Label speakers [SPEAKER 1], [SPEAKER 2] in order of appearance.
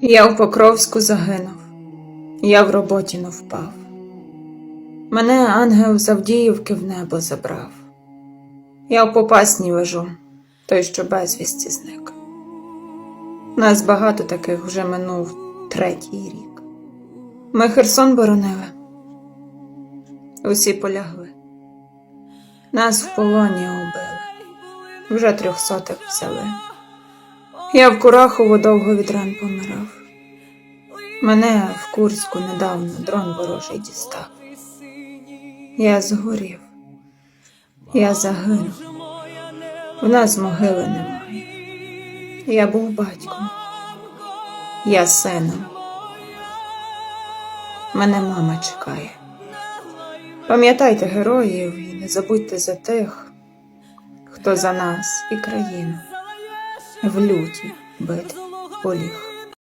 [SPEAKER 1] Я в Покровську загинув, я в роботі не впав. Мене ангел з Авдіївки в небо забрав. Я в попасній лежу, той, що безвісті зник. Нас багато таких вже минув третій рік. Ми Херсон боронили, усі полягли. Нас в полоні убили, вже трьохсотих взяли. Я в Курахово довго від ран помирав. Мене в Курську недавно дрон ворожий дістав. Я згорів, я загинув. В нас могили немає. Я був батьком, я сином. Мене мама чекає. Пам'ятайте героїв і не забудьте за тих, хто за нас і країну в люті битв поліг.